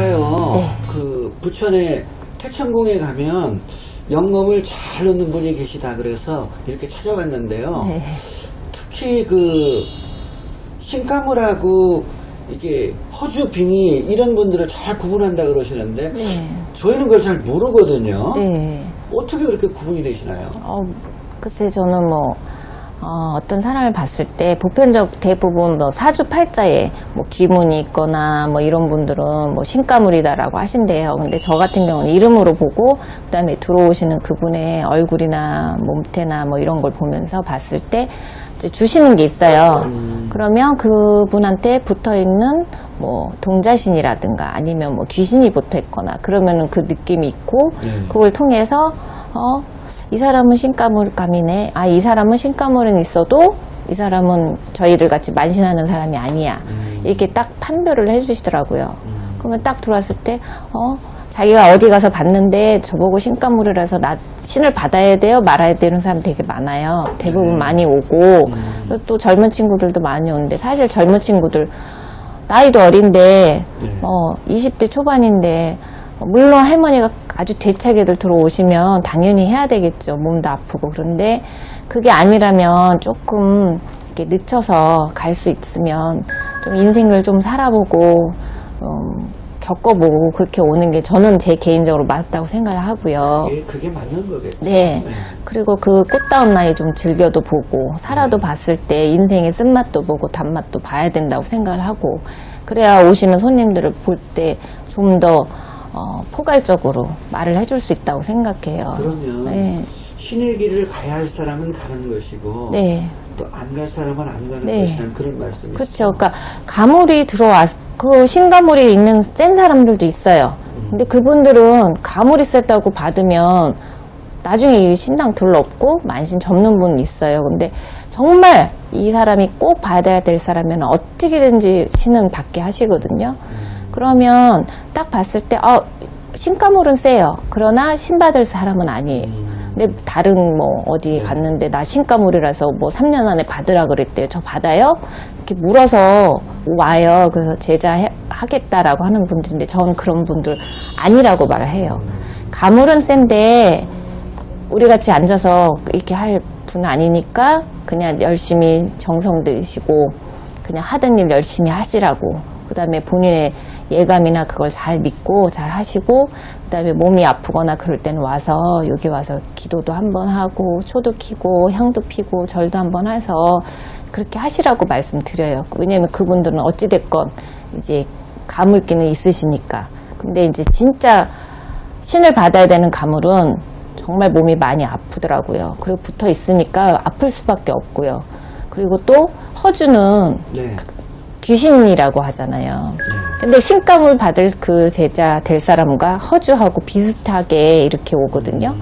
제가요, 네. 그 부천에 태천궁에 가면 영검을 잘 놓는 분이 계시다 그래서 이렇게 찾아왔는데요. 네. 특히 그 신가물하고 이게 허주 빙이 이런 분들을 잘 구분한다 그러시는데 네. 저희는 그걸 잘 모르거든요. 네. 어떻게 그렇게 구분이 되시나요? 어, 글쎄 저는 뭐 어, 떤 사람을 봤을 때 보편적 대부분 뭐 사주팔자에 뭐 귀문이 있거나 뭐 이런 분들은 뭐 신가물이다라고 하신대요. 근데 저 같은 경우는 이름으로 보고 그다음에 들어오시는 그분의 얼굴이나 몸태나 뭐 이런 걸 보면서 봤을 때 이제 주시는 게 있어요. 그러면 그분한테 붙어 있는 뭐 동자신이라든가 아니면 뭐 귀신이 붙어 있거나 그러면은 그 느낌이 있고 네. 그걸 통해서 어, 이 사람은 신가물감이네. 아, 이 사람은 신가물은 있어도 이 사람은 저희를 같이 만신하는 사람이 아니야. 이렇게 딱 판별을 해주시더라고요. 그러면 딱 들어왔을 때, 어, 자기가 어디 가서 봤는데 저보고 신가물이라서 나 신을 받아야 돼요? 말아야 되는 사람 되게 많아요. 대부분 많이 오고, 그리고 또 젊은 친구들도 많이 오는데, 사실 젊은 친구들, 나이도 어린데, 네. 어, 20대 초반인데, 물론 할머니가 아주 대차게들 들어오시면 당연히 해야 되겠죠. 몸도 아프고. 그런데 그게 아니라면 조금 이렇게 늦춰서 갈 수 있으면 좀 인생을 좀 살아보고, 음, 겪어보고 그렇게 오는 게 저는 제 개인적으로 맞다고 생각을 하고요. 그게, 그게 맞는 거겠죠. 네. 그리고 그 꽃다운 나이 좀 즐겨도 보고, 살아도 봤을 때 인생의 쓴맛도 보고, 단맛도 봐야 된다고 생각을 하고, 그래야 오시는 손님들을 볼 때 좀 더, 어, 포괄적으로 말을 해줄 수 있다고 생각해요. 그러면 네. 신의 길을 가야 할 사람은 가는 것이고 네. 또 안 갈 사람은 안 가는 네. 것이라는 그런 말씀이시죠. 그렇죠. 그러니까 가물이 들어왔 그 신가물이 있는 센 사람들도 있어요. 근데 그분들은 가물이 셌다고 받으면 나중에 이 신당 들러 없고 만신 접는 분 있어요. 근데 정말 이 사람이 꼭 받아야 될 사람이면 어떻게든지 신은 받게 하시거든요. 그러면 딱 봤을 때, 아, 신가물은 세요. 그러나 신 받을 사람은 아니에요. 근데 다른 뭐 어디 갔는데 나 신가물이라서 뭐 3년 안에 받으라 그랬대요. 저 받아요? 이렇게 물어서 와요. 그래서 제자 해- 하겠다라고 하는 분들인데 전 그런 분들 아니라고 말을 해요. 가물은 센데 우리 같이 앉아서 이렇게 할 분은 아니니까 그냥 열심히 정성 들이시고 그냥 하던 일 열심히 하시라고 그 다음에 본인의 예감이나 그걸 잘 믿고 잘 하시고 그다음에 몸이 아프거나 그럴 때는 와서 여기 와서 기도도 한번 하고 초도 키고 향도 피고 절도 한번 해서 그렇게 하시라고 말씀드려요. 왜냐면 그분들은 어찌 됐건 이제 가물기는 있으시니까. 근데 이제 진짜 신을 받아야 되는 가물은 정말 몸이 많이 아프더라고요. 그리고 붙어 있으니까 아플 수밖에 없고요. 그리고 또 허주는 네. 귀신이라고 하잖아요. 근데 신감을 받을 그 제자 될 사람과 허주하고 비슷하게 이렇게 오거든요.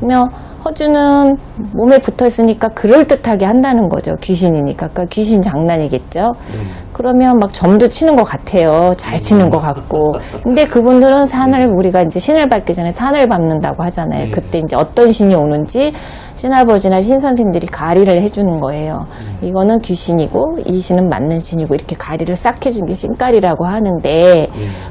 그러면 허주는 몸에 붙어 있으니까 그럴듯하게 한다는 거죠. 귀신이니까. 그러니까 귀신 장난이겠죠. 그러면 막 점도 치는 것 같아요. 잘 치는 것 같고. 근데 그분들은 산을 우리가 이제 신을 밟기 전에 산을 밟는다고 하잖아요. 네. 그때 이제 어떤 신이 오는지 신아버지나 신선생들이 가리를 해주는 거예요. 이거는 귀신이고 이 신은 맞는 신이고 이렇게 가리를 싹 해준 게 신가리라고 하는데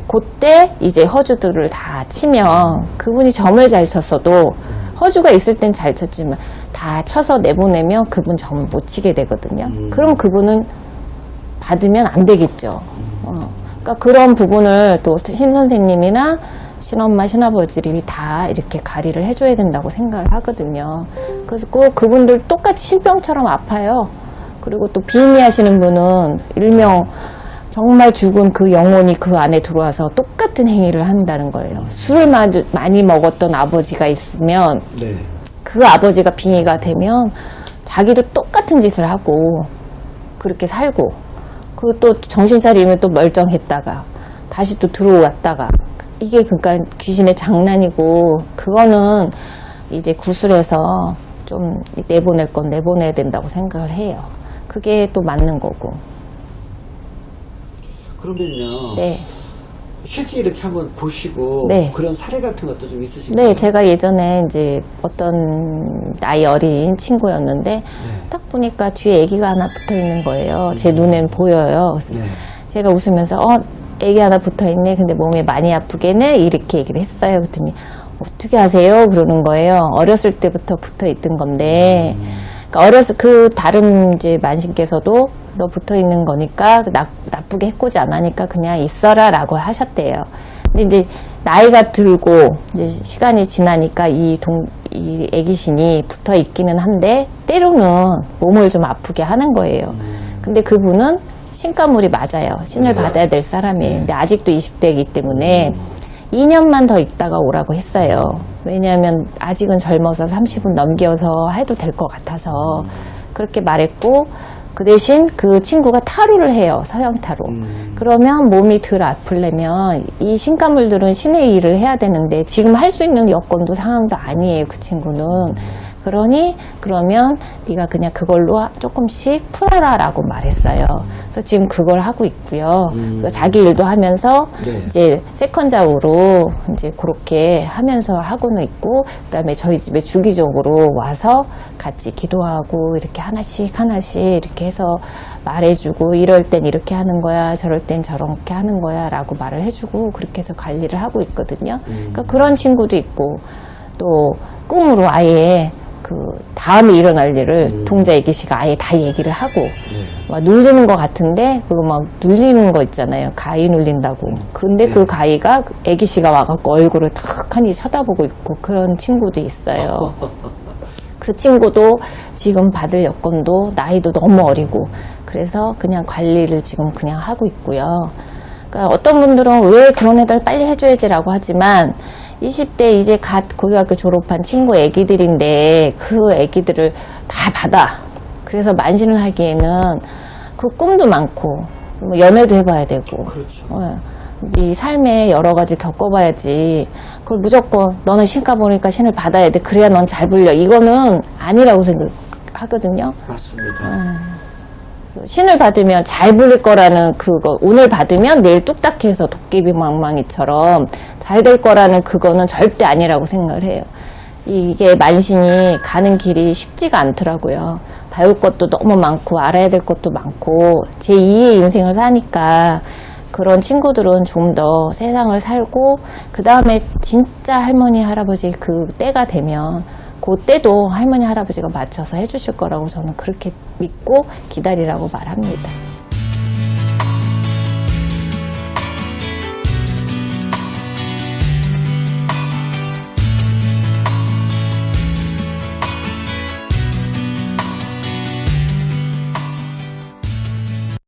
그때 이제 허주들을 다 치면 그분이 점을 잘 쳤어도 허주가 있을 땐 잘 쳤지만 다 쳐서 내보내면 그분 점을 못 치게 되거든요. 그럼 그분은 받으면 안 되겠죠. 어. 그러니까 그런 부분을 또 신 선생님이나 신엄마, 신아버지들이 다 이렇게 가리를 해줘야 된다고 생각을 하거든요. 그래서 꼭 그분들 똑같이 신병처럼 아파요. 그리고 또 빙의하시는 분은 일명 정말 죽은 그 영혼이 그 안에 들어와서 똑같은 행위를 한다는 거예요. 술을 마- 많이 먹었던 아버지가 있으면 네. 그 아버지가 빙의가 되면 자기도 똑같은 짓을 하고 그렇게 살고 그리고 또 정신 차리면 또 멀쩡했다가 다시 또 들어왔다가 이게 그러니까 귀신의 장난이고 그거는 이제 구술해서 좀 내보낼 건 내보내야 된다고 생각을 해요. 그게 또 맞는 거고. 그러면요. 네. 실제 이렇게 한번 보시고 네. 그런 사례 같은 것도 좀 있으신가요? 네, 제가 예전에 이제 어떤 나이 어린 친구였는데 딱 보니까 뒤에 아기가 하나 붙어 있는 거예요. 제 눈엔 보여요. 그래서 네. 제가 웃으면서 어 애기 하나 붙어 있네. 근데 몸이 많이 아프게네. 이렇게 얘기를 했어요. 그랬더니 어떻게 하세요? 그러는 거예요. 어렸을 때부터 붙어 있던 건데. 그러니까 어렸을 그 다른 이제 만신께서도 너 붙어 있는 거니까 나, 나쁘게 해코지 안 하니까 그냥 있어라 라고 하셨대요. 근데 이제 나이가 들고 이제 시간이 지나니까 이 동, 이 애기신이 붙어 있기는 한데 때로는 몸을 좀 아프게 하는 거예요. 근데 그분은 신가물이 맞아요. 신을 네. 받아야 될 사람이에요. 근데 아직도 20대이기 때문에 2년만 더 있다가 오라고 했어요. 왜냐하면 아직은 젊어서 30은 넘겨서 해도 될 것 같아서 그렇게 말했고 그 대신 그 친구가 타로를 해요. 서양 타로. 그러면 몸이 덜 아플려면 이 신가물들은 신의 일을 해야 되는데 지금 할 수 있는 여건도 상황도 아니에요. 그 친구는. 그러니 그러면 네가 그냥 그걸로 조금씩 풀어라 라고 말했어요. 그래서 지금 그걸 하고 있고요. 그러니까 자기 일도 하면서 네. 이제 세컨자우로 이제 그렇게 하면서 하고는 있고 그다음에 저희 집에 주기적으로 와서 같이 기도하고 이렇게 하나씩 하나씩 이렇게 해서 말해주고 이럴 땐 이렇게 하는 거야 저럴 땐 저렇게 하는 거야 라고 말을 해주고 그렇게 해서 관리를 하고 있거든요. 그러니까 그런 친구도 있고 또 꿈으로 아예 그 다음에 일어날 일을 동자 애기 씨가 아예 다 얘기를 하고 막 눌리는 것 같은데 그거 막 눌리는 거 있잖아요. 가위 눌린다고. 근데 그 가위가 애기 씨가 와갖고 얼굴을 탁하니 쳐다보고 있고 그런 친구도 있어요. 그 친구도 지금 받을 여건도 나이도 너무 어리고 그래서 그냥 관리를 지금 그냥 하고 있고요. 그러니까 어떤 분들은 왜 그런 애들 빨리 해줘야지라고 하지만 20대 이제 갓 고등학교 졸업한 친구 애기들인데 그 애기들을 다 받아. 그래서 만신을 하기에는 그 꿈도 많고 뭐 연애도 해봐야 되고 그렇죠. 어, 이 삶에 여러 가지 겪어봐야지. 그걸 무조건 너는 신가 보니까 신을 받아야 돼. 그래야 넌 잘 불려. 이거는 아니라고 생각하거든요. 맞습니다. 신을 받으면 잘 불릴 거라는 그거 오늘 받으면 내일 뚝딱해서 도깨비 망망이처럼 잘 될 거라는 그거는 절대 아니라고 생각을 해요. 이게 만신이 가는 길이 쉽지가 않더라고요. 배울 것도 너무 많고 알아야 될 것도 많고 제 2의 인생을 사니까 그런 친구들은 좀 더 세상을 살고 그 다음에 진짜 할머니 할아버지 그 때가 되면 그 때도 할머니 할아버지가 맞춰서 해주실 거라고 저는 그렇게 믿고 기다리라고 말합니다.